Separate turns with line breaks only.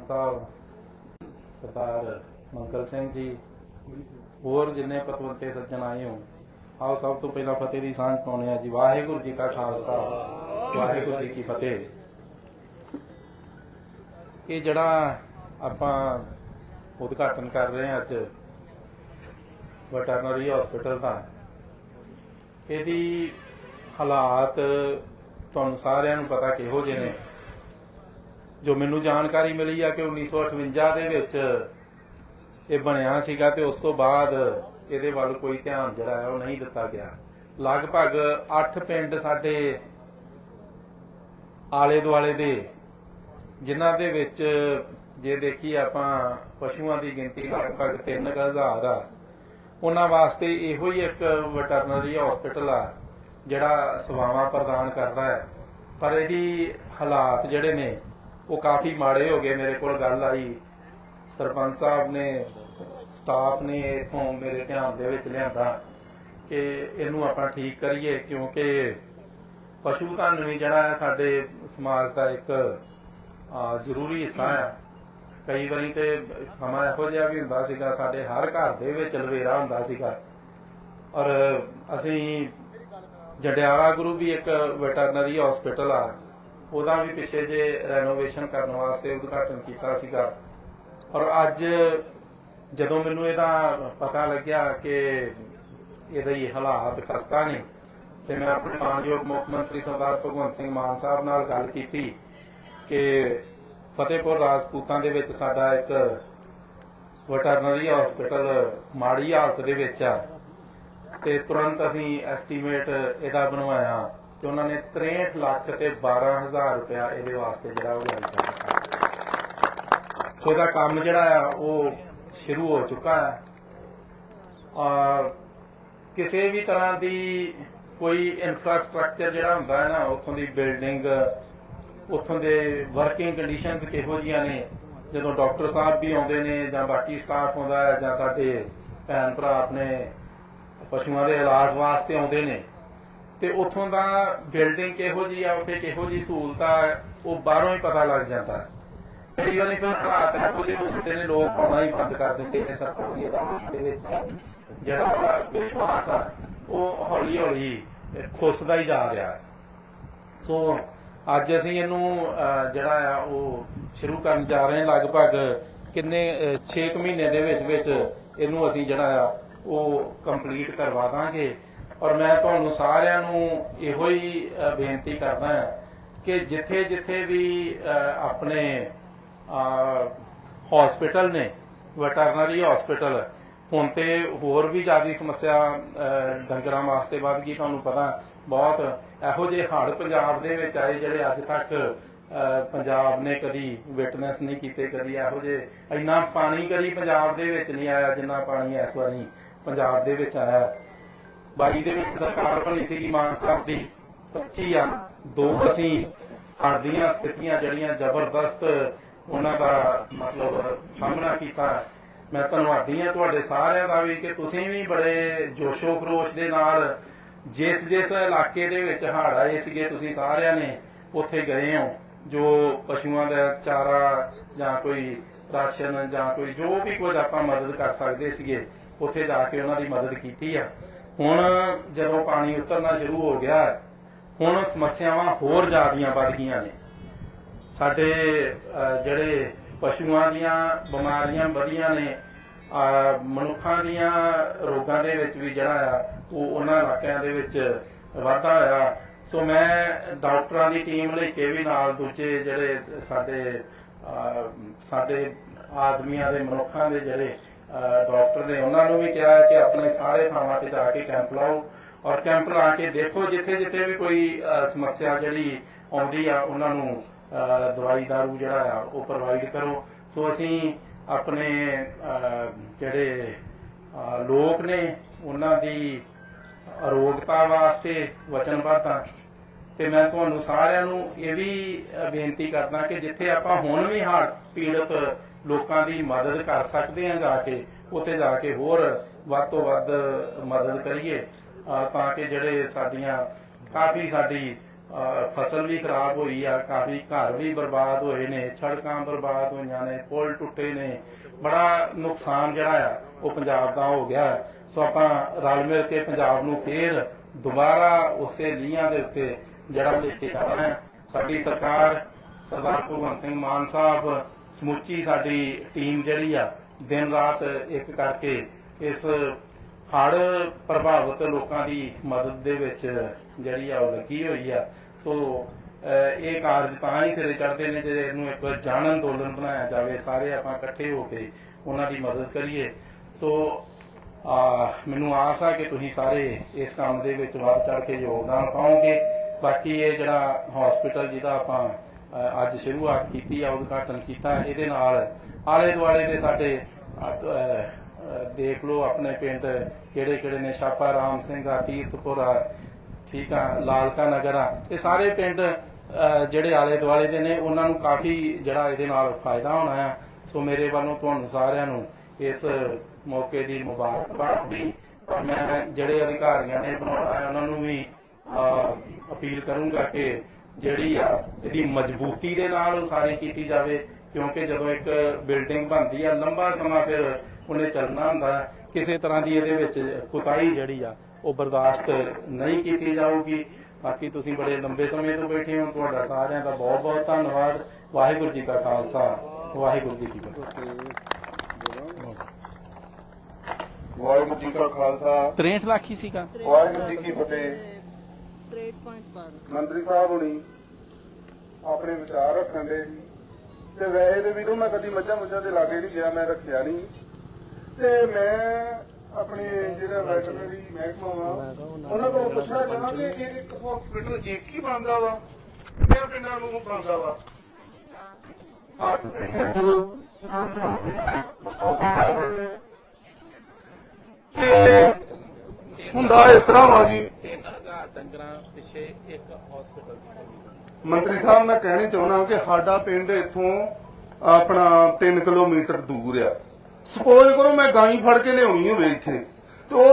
ਸਾਹਿਬ, ਸਰਦਾਰ ਮੰਗਲ ਸਿੰਘ ਜੀ, ਹੋਰ ਜਿੰਨੇ ਪਤਵੰਤੇ ਸੱਜਣ ਆਏ ਹੋ ਆਓ ਸਭ ਤੋਂ ਪਹਿਲਾਂ ਫਤਿਹ ਦੀ ਸਾਂਝ ਪਾਉਣੇ ਆ ਜੀ। ਵਾਹਿਗੁਰੂ ਜੀ ਕਾ ਖਾਲਸਾ, ਵਾਹਿਗੁਰੂ ਜੀ ਕੀ ਫਤਿਹ। ਇਹ ਜਿਹੜਾ ਆਪਾਂ ਉਦਘਾਟਨ ਕਰ ਰਹੇ ਹਾਂ ਅੱਜ, ਵੈਟਰਨਰੀ ਹਸਪੀਟਲ ਦਾ, ਇਹਦੀ ਹਾਲਾਤ ਤੁਹਾਨੂੰ ਸਾਰਿਆਂ ਨੂੰ ਪਤਾ ਕਿਹੋ ਜਿਹੇ ਨੇ। ਜੋ ਮੈਨੂੰ ਜਾਣਕਾਰੀ ਮਿਲੀ ਆ ਕਿ 1958 ਦੇ ਵਿੱਚ ਇਹ ਬਣਿਆ ਸੀਗਾ ਤੇ ਉਸ ਤੋਂ ਬਾਅਦ ਇਹਦੇ ਵੱਲ ਕੋਈ ਧਿਆਨ ਜਿਹੜਾ ਉਹ ਨਹੀਂ ਦਿੱਤਾ ਗਿਆ। ਲਗਭਗ 8 ਪਿੰਡ ਸਾਡੇ ਆਲੇ ਦੁਆਲੇ ਦੇ, ਜਿਨ੍ਹਾਂ ਦੇ ਵਿੱਚ ਜੇ ਦੇਖੀ ਆਪਾਂ ਪਸ਼ੂਆਂ ਦੀ ਗਿਣਤੀ ਲਗਭਗ 3000 ਆ, ਉਹਨਾਂ ਵਾਸਤੇ ਇਹੋ ਹੀ ਇੱਕ ਵੈਟਰਨਰੀ ਹਸਪੀਟਲ ਆ, ਜਿਹੜਾ ਸੇਵਾਵਾਂ ਪ੍ਰਦਾਨ ਕਰਦਾ ਹੈ। ਪਰ ਇਹਦੀ ਹਾਲਾਤ ਜਿਹੜੇ ਨੇ ਉਹ ਕਾਫੀ ਮਾੜੇ ਹੋ ਗਏ ਮੇਰੇ ਕੋਲ ਗੱਲ ਆਈ। ਸਰਪੰਚ ਸਾਹਿਬ ਨੇ ਸਟਾਫ ਨੇ ਇਥੋਂ ਮੇਰੇ ਧਿਆਨ ਦੇ ਵਿੱਚ ਲਿਆਂਦਾ ਕਿ ਇਹਨੂੰ ਆਪਾਂ ਠੀਕ ਕਰੀਏ ਕਿਉਂਕਿ ਪਸ਼ੂ ਧਨ ਜਿਹੜਾ ਹੈ ਸਾਡੇ ਸਮਾਜ ਦਾ ਇੱਕ ਆ, ਜ਼ਰੂਰੀ ਹਿੱਸਾ ਹੈ। ਕਈ ਵਾਰੀ ਤੇ ਸਮਾਂ ਇਹੋ ਜਿਹਾ ਵੀ ਹੁੰਦਾ ਸੀਗਾ ਸਾਡੇ ਹਰ ਘਰ ਦੇ ਵਿੱਚ ਲਵੇਰਾ ਹੁੰਦਾ ਸੀਗਾ। ਔਰ ਅਸੀਂ ਜੰਡਿਆਲਾ ਗੁਰੂ ਵੀ ਇੱਕ ਵੈਟਰਨਰੀ ਹਸਪੀਟਲ ਆ। ਉਹਦਾ ਵੀ ਪਿੱਛੇ ਜੇ ਰੈਨੋਵੇਸ਼ਨ ਕਰਨ ਵਾਸਤੇ ਉਦਘਾਟਨ ਕੀਤਾ ਸੀਗਾ। ਔਰ ਅੱਜ ਜਦੋਂ ਮੈਨੂੰ ਇਹਦਾ ਪਤਾ ਲੱਗਿਆ ਕਿ ਇਹਦਾ ਹੀ ਹਾਲਾਤ ਖਸਤਾ ਨੇ, ਤੇ ਮੈਂ ਆਪਣੇ ਮਾਨਯੋਗ ਮੁੱਖ ਮੰਤਰੀ ਸਰਦਾਰ ਭਗਵੰਤ ਸਿੰਘ ਮਾਨ ਸਾਹਿਬ ਨਾਲ ਗੱਲ ਕੀਤੀ ਕਿ ਫਤਿਹਪੁਰ ਰਾਜਪੂਤਾਂ ਦੇ ਵਿੱਚ ਸਾਡਾ ਇੱਕ ਵੈਟਰਨਰੀ ਹਸਪੀਟਲ ਮਾੜੀ ਹਾਲਤ ਦੇ ਵਿੱਚ ਆ, ਤੇ ਤੁਰੰਤ ਅਸੀਂ ਐਸਟੀਮੇਟ ਇਹਦਾ ਬਣਵਾਇਆ। ਤੇ ਉਹਨਾਂ ਨੇ 63 ਲੱਖ ਤੇ 12000 ਰੁਪਇਆ ਇਹਦੇ ਵਾਸਤੇ ਜਿਹੜਾ ਉਹ ਜਾਰੀ ਕਰ ਸੋ ਇਹਦਾ ਕੰਮ ਜਿਹੜਾ ਆ, ਉਹ ਸ਼ੁਰੂ ਹੋ ਚੁੱਕਾ ਹੈ। ਆ, ਕਿਸੇ ਵੀ ਤਰ੍ਹਾਂ ਦੀ ਕੋਈ ਇਨਫਰਾਸਟ੍ਰਕਚਰ ਜਿਹੜਾ ਹੁੰਦਾ ਹੈ ਨਾ, ਉਥੋਂ ਦੀ ਬਿਲਡਿੰਗ ਉਥੋਂ ਦੇ ਵਰਕਿੰਗ ਕੰਡੀਸ਼ਨਸ ਕਿਹੋ ਜੀਆਂ ਨੇ? ਜਦੋਂ ਡਾਕਟਰ ਸਾਹਿਬ ਵੀ ਆਉਂਦੇ ਨੇ ਜਾਂ ਬਾਕੀ ਸਟਾਫ ਆਉਂਦਾ ਹੈ ਜਾਂ ਸਾਡੇ ਭੈਣ ਭਰਾ ਆਪਣੇ ਪਸ਼ੂਆਂ ਦੇ ਇਲਾਜ ਵਾਸਤੇ ਆਉਂਦੇ ਨੇ ਤੇ ਉੱਥੋਂ ਦਾ ਬਿਲਡਿੰਗ ਕਿਹੋ ਜੀ ਆ ਉੱਥੇ ਕਿਹੋ ਜੀ ਸਹੂਲਤਾਂ ਆ ਉਹ ਬਾਹਰੋਂ ਹੀ ਪਤਾ ਲੱਗ ਜਾਂਦਾ। ਹੈ। ਕਈ ਵਾਰੀ ਫਿਰ ਹਾਲਾਤ ਇਹੋ ਜਿਹੇ ਹੁੰਦੇ ਨੇ ਲੋਕ ਆਉਣਾ ਹੀ ਬੰਦ ਕਰ ਦਿੰਦੇ ਨੇ ਸਰਕਾਰੀ ਅਦਾਲਤ ਦੇ ਵਿੱਚ। ਜਿਹੜਾ ਵਿਸ਼ਵਾਸ ਆ ਉਹ ਹੌਲੀ ਹੌਲੀ ਖੁੱਸਦਾ ਹੀ ਜਾ ਰਿਹਾ। ਹੈ ਸੋ ਅੱਜ ਅਸੀਂ ਇਹਨੂੰ ਅਹ, ਜਿਹੜਾ ਆ ਉਹ ਸ਼ੁਰੂ ਕਰਨ ਜਾ ਰਹੇ ਹਾਂ ਲਗਭਗ ਕਿੰਨੇ 6 ਮਹੀਨੇ ਦੇ ਵਿੱਚ ਵਿੱਚ ਇਹਨੂੰ ਅਸੀਂ ਜਿਹੜਾ ਆ ਉਹ ਕੰਪਲੀਟ ਕਰਵਾ ਦਾਂਗੇ। ਔਰ ਮੈਂ ਤੁਹਾਨੂੰ ਸਾਰਿਆਂ ਨੂੰ ਇਹੋ ਹੀ ਬੇਨਤੀ ਕਰਦਾ ਹਾਂ ਕਿ ਜਿੱਥੇ ਜਿੱਥੇ ਵੀ ਆਪਣੇ ਹਸਪੀਟਲ ਨੇ ਵੈਟਰਨਰੀ ਹਸਪੀਟਲ ਹੁਣ ਤੇ ਹੋਰ ਵੀ ਜ਼ਿਆਦੀ ਸਮੱਸਿਆ ਡੰਗਰਾਂ ਵਾਸਤੇ ਵੱਧ ਗਈ ਤੁਹਾਨੂੰ ਪਤਾ, ਬਹੁਤ ਇਹੋ ਜਿਹੇ ਹੜ ਪੰਜਾਬ ਦੇ ਵਿੱਚ ਆਏ ਜਿਹੜੇ ਅੱਜ ਤੱਕ ਪੰਜਾਬ ਨੇ ਕਦੀ ਵਿਟਨੈਸ ਨਹੀਂ ਕੀਤੇ, ਕਦੀ ਇਹੋ ਜਿਹੇ, ਇੰਨਾ ਪਾਣੀ ਕਦੀ ਪੰਜਾਬ ਦੇ ਵਿੱਚ ਨਹੀਂ ਆਇਆ ਜਿੰਨਾ ਪਾਣੀ ਇਸ ਵਾਰੀ ਪੰਜਾਬ ਦੇ ਵਿੱਚ ਆਇਆ। 22 ਦੇ ਵਿੱਚ ਸਰਕਾਰ ਬਣੀ ਸੀਗੀ ਮਾਨ ਸਾਹਿਬ ਦੀ 25 ਆ, ਦੋ ਅਸੀਂ ਹੜ੍ਹ ਸਥਿਤੀਆਂ ਜਿਹੜੀਆਂ ਜ਼ਬਰਦਸਤ ਉਹਨਾਂ ਦਾ ਮਤਲਬ ਸਾਹਮਣਾ ਕੀਤਾ। ਮੈਂ ਧੰਨਵਾਦੀ ਹਾਂ ਤੁਹਾਡੇ ਸਾਰਿਆਂ ਦਾ ਵੀ ਕਿ ਤੁਸੀਂ ਵੀ ਬੜੇ ਜੋਸ਼ੋ ਖਰੋਸ਼ ਦੇ ਨਾਲ ਜਿਸ ਜਿਸ ਇਲਾਕੇ ਦੇ ਵਿੱਚ ਹੜ ਆਏ ਸੀਗੇ, ਤੁਸੀਂ ਸਾਰਿਆਂ ਨੇ ਉੱਥੇ ਗਏ ਹੋ। ਜੋ ਪਸ਼ੂਆਂ ਦਾ ਚਾਰਾ ਜਾਂ ਕੋਈ ਰਾਸ਼ਨ ਜਾਂ ਕੋਈ ਜੋ ਵੀ ਕੁਝ ਆਪਾਂ ਮਦਦ ਕਰ ਸਕਦੇ ਸੀਗੇ, ਉੱਥੇ ਜਾ ਕੇ ਉਹਨਾਂ ਦੀ ਮਦਦ ਕੀਤੀ ਆ। ਹੁਣ ਜਦੋਂ ਪਾਣੀ ਉਤਰਨਾ ਸ਼ੁਰੂ ਹੋ ਗਿਆ, ਹੁਣ ਸਮੱਸਿਆਵਾਂ ਹੋਰ ਜ਼ਿਆਦੀਆਂ ਵੱਧ ਗਈਆਂ ਨੇ। ਸਾਡੇ ਜਿਹੜੇ ਪਸ਼ੂਆਂ ਦੀਆਂ ਬਿਮਾਰੀਆਂ ਵਧੀਆਂ ਨੇ ਮਨੁੱਖਾਂ ਦੀਆਂ ਰੋਗਾਂ ਦੇ ਵਿੱਚ ਵੀ ਜਿਹੜਾ ਆ, ਉਹ ਉਹਨਾਂ ਇਲਾਕਿਆਂ ਦੇ ਵਿੱਚ ਵਾਧਾ ਹੋਇਆ ਸੋ ਮੈਂ ਡਾਕਟਰਾਂ ਦੀ ਟੀਮ ਲੈ ਕੇ ਵੀ ਨਾਲ ਦੂਜੇ ਜਿਹੜੇ ਸਾਡੇ ਸਾਡੇ ਆਦਮੀਆਂ ਦੇ ਮਨੁੱਖਾਂ ਦੇ ਜਿਹੜੇ ਡਾਕਟਰ ਨੇ ਉਹਨਾਂ ਨੂੰ ਵੀ ਕਿਹਾ ਕਿ ਆਪਣੇ ਸਾਰੇ ਥਾਵਾਂ ਤੇ ਜਾ ਕੇ ਕੈਂਪ ਲਾਓ ਔਰ ਕੈਂਪ ਲਾ ਕੇ ਦੇਖੋ ਜਿੱਥੇ ਜਿੱਥੇ ਵੀ ਕੋਈ ਸਮੱਸਿਆ ਜਿਹੜੀ ਆਉਂਦੀ ਆ, ਉਹਨਾਂ ਨੂੰ ਦਵਾਈ ਦਾਰੂ ਜਿਹੜਾ ਆ, ਉਹ ਪ੍ਰੋਵਾਈਡ ਕਰੋ। ਸੋ ਅਸੀਂ ਆਪਣੇ ਜਿਹੜੇ ਲੋਕ ਨੇ, ਉਹਨਾਂ ਦੀ ਅਰੋਗਤਾ ਵਾਸਤੇ ਵਚਨਬੱਧ ਆ। ਤੇ ਮੈਂ ਤੁਹਾਨੂੰ ਸਾਰਿਆਂ ਨੂੰ ਇਹ ਵੀ ਬੇਨਤੀ ਕਰਦਾ ਕਿ ਜਿੱਥੇ ਆਪਾਂ ਹੁਣ ਵੀ ਹਾਰਟ ਪੀੜਤ ਲੋਕਾਂ ਦੀ ਮਦਦ ਕਰ ਸਕਦੇ ਆ ਜਾ ਕੇ, ਉੱਥੇ ਜਾ ਕੇ ਹੋਰ ਵੱਧ ਤੋਂ ਵੱਧ ਮਦਦ ਕਰੀਏ। ਤਾਂ ਕਿ ਜਿਹੜੇ ਸਾਡੀਆਂ, ਕਾਫੀ ਸਾਡੀ ਫਸਲ ਵੀ ਖਰਾਬ ਹੋਈ ਆ, ਕਾਫੀ ਘਰ ਵੀ ਬਰਬਾਦ ਹੋਏ ਨੇ, ਸੜਕਾਂ ਬਰਬਾਦ ਹੋਈਆਂ ਨੇ, ਪੁਲ ਟੁੱਟੇ ਨੇ, ਬੜਾ ਨੁਕਸਾਨ ਜਿਹੜਾ ਆ, ਉਹ ਪੰਜਾਬ ਦਾ ਹੋ ਗਿਆ। ਸੋ ਆਪਾਂ ਰਲ ਮਿਲ ਕੇ ਪੰਜਾਬ ਨੂੰ ਫੇਰ ਦੁਬਾਰਾ ਉਸੇ ਲੀਹਾਂ ਦੇ ਉੱਤੇ ਜੜਾ ਲੈ ਕੇ ਜਾਣਾ ਹੈ। ਸਾਡੀ ਸਰਕਾਰ, ਸਰਦਾਰ ਭਗਵੰਤ ਸਿੰਘ ਮਾਨ ਸਾਹਿਬ ਸਮੁੱਚੀ ਸਾਡੀ ਟੀਮ ਜਿਹੜੀ ਆ, ਦਿਨ ਰਾਤ ਇੱਕ ਕਰਕੇ ਇਸ ਹੜ ਪ੍ਰਭਾਵਿਤ ਲੋਕਾਂ ਦੀ ਮਦਦ ਦੇ ਵਿੱਚ ਜਿਹੜੀ ਆ, ਉਹ ਲੱਗੀ ਹੋਈ ਆ। ਸੋ ਇਹ ਕਾਰਜ ਤਾਂ ਹੀ ਸਿਰੇ ਚੜਦੇ ਨੇ ਜੇ ਇਹਨੂੰ ਇੱਕ ਜਨ ਅੰਦੋਲਨ ਬਣਾਇਆ ਜਾਵੇ, ਸਾਰੇ ਆਪਾਂ ਇਕੱਠੇ ਹੋ ਕੇ ਉਹਨਾਂ ਦੀ ਮਦਦ ਕਰੀਏ। ਸੋ ਮੈਨੂੰ ਆਸ ਆ ਕਿ ਤੁਸੀਂ ਸਾਰੇ ਇਸ ਕੰਮ ਦੇ ਵਿੱਚ ਵੱਧ ਚੜ ਕੇ ਯੋਗਦਾਨ ਪਾਓਗੇ। ਬਾਕੀ ਇਹ ਜਿਹੜਾ ਹਸਪੀਟਲ ਜਿਹਦਾ ਆਪਾਂ ਅੱਜ ਸ਼ੁਰੂਆਤ ਕੀਤੀ ਆ ਉਦਘਾਟਨ ਕੀਤਾ ਇਹਦੇ ਨਾਲ। ਆਲੇ ਦੁਆਲੇ ਦੇ ਸਾਡੇ ਦੇਖ ਲਓ ਆਪਣੇ ਪਿੰਡ ਕਿਹੜੇ ਕਿਹੜੇ ਨੇ ਛਾਪਾ ਰਾਮ ਸਿੰਘ ਆ ਤੀਰਥਪੁਰਾ ਠੀਕ ਆ ਲਾਲਕਾ ਨਗਰ ਆ। ਇਹ ਸਾਰੇ ਪਿੰਡ ਜਿਹੜੇ ਆਲੇ ਦੁਆਲੇ ਦੇ ਨੇ ਉਹਨਾਂ ਨੂੰ ਕਾਫੀ ਜਿਹੜਾ ਇਹਦੇ ਨਾਲ ਫਾਇਦਾ ਹੋਣਾ ਆ। ਸੋ ਮੇਰੇ ਵੱਲੋਂ ਤੁਹਾਨੂੰ ਸਾਰਿਆਂ ਨੂੰ ਇਸ ਮੌਕੇ ਦੀ ਮੁਬਾਰਕਬਾਦ ਵੀ ਮੈਂ ਜਿਹੜੇ ਅਧਿਕਾਰੀਆਂ ਨੇ ਬਣਾਉਣਾ ਉਹਨਾਂ ਨੂੰ ਵੀ ਅ, ਅਪੀਲ ਕਰੂੰਗਾ ਕਿ ਜਿਹੜੀ ਆ ਇਹਦੀ ਮਜ਼ਬੂਤੀ ਦੇ ਨਾਲ ਉਸਾਰੀ ਕੀਤੀ ਜਾਵੇ ਕਿਉਂਕਿ ਜਦੋਂ ਇੱਕ ਬਿਲਡਿੰਗ ਬਣਦੀ ਆ ਲੰਬਾ ਸਮਾਂ ਫਿਰ ਉਹਨੇ ਚੱਲਣਾ ਹੁੰਦਾ। ਕਿਸੇ ਤਰ੍ਹਾਂ ਦੀ ਇਹਦੇ ਵਿੱਚ ਕੁਤਾਈ ਜਿਹੜੀ ਆ ਉਹ ਬਰਦਾਸ਼ਤ ਨਹੀਂ ਕੀਤੀ ਜਾਊਗੀ। ਬਾਕੀ ਤੁਸੀਂ ਬੜੇ ਲੰਬੇ ਸਮੇਂ ਤੋਂ ਬੈਠੇ ਹੋ ਤੁਹਾਡਾ ਸਾਰਿਆਂ ਦਾ ਬਹੁਤ ਬਹੁਤ ਧੰਨਵਾਦ। ਵਾਹਿਗੁਰੂ ਜੀ ਕਾ ਖਾਲਸਾ ਵਾਹਿਗੁਰੂ ਜੀ ਕੀ ਫਤਿਹ।
ਵਾਹਿਗੁਰੂ ਜੀ ਕਾ ਖਾਲਸਾ।
63 ਲੱਖ ਹੀ ਸੀਗਾ।
ਵਾਹਿਗੁਰੂ ਜੀ ਕੀ ਫਤਿਹ।
63.5
ਮੰਤਰੀ ਸਾਹਿਬ ਹੁਣੀ ਆਪਣੇ ਵਿਚਾਰ ਰੱਖਣ ਦੇ ਤੇ ਵੈਸੇ ਤੇ ਵੀਰੋ, ਮੈਂ ਕਦੀ ਮੱਝਾਂ ਮੁੱਝਾਂ ਦੇ ਲਾਗੇ ਨਹੀਂ ਗਿਆ, ਮੈਂ ਰੱਖਿਆ ਨਹੀਂ। ਤੇ ਮੈਂ ਆਪਣੇ ਜਿਹੜਾ ਵੈਟਰਨਰੀ ਮਹਿਕਮਾ ਵਾ, ਉਹਨਾਂ ਕੋਲ ਪੁੱਛਣਾ ਚਾਹਾਂ ਕਿ ਇਹ ਇੱਕ ਹਸਪੀਟਲ ਇੱਕ ਹੀ ਬਣਦਾ ਵਾ? ਕਿੰਨੇ ਪਿੰਡਾਂ ਨੂੰ ਬਣਦਾ ਵਾ? ਹੁੰਦਾ ਇਸ ਤਰ੍ਹਾਂ ਵਾ ਜੀ
ਡੰਗਰਾਂ ਪਿੱਛੇ ਇੱਕ ਹਸਪੀਟਲ
ਮੰਤਰੀ ਸਾਹਿਬ, ਮੈਂ ਕਹਿਣੀ ਚਾਹੁੰਦਾ ਕਿ ਸਾਡਾ ਪਿੰਡ ਇੱਥੋਂ ਆਪਣਾ 3 ਕਿਲੋਮੀਟਰ ਦੂਰ ਆ। ਸਪੋਜ਼ ਕਰੋ ਮੈਂ ਗਾਈ ਫੜ ਕੇ ਲਿਆਉਣੀ ਹੋਵੇ ਇੱਥੇ, ਤੇ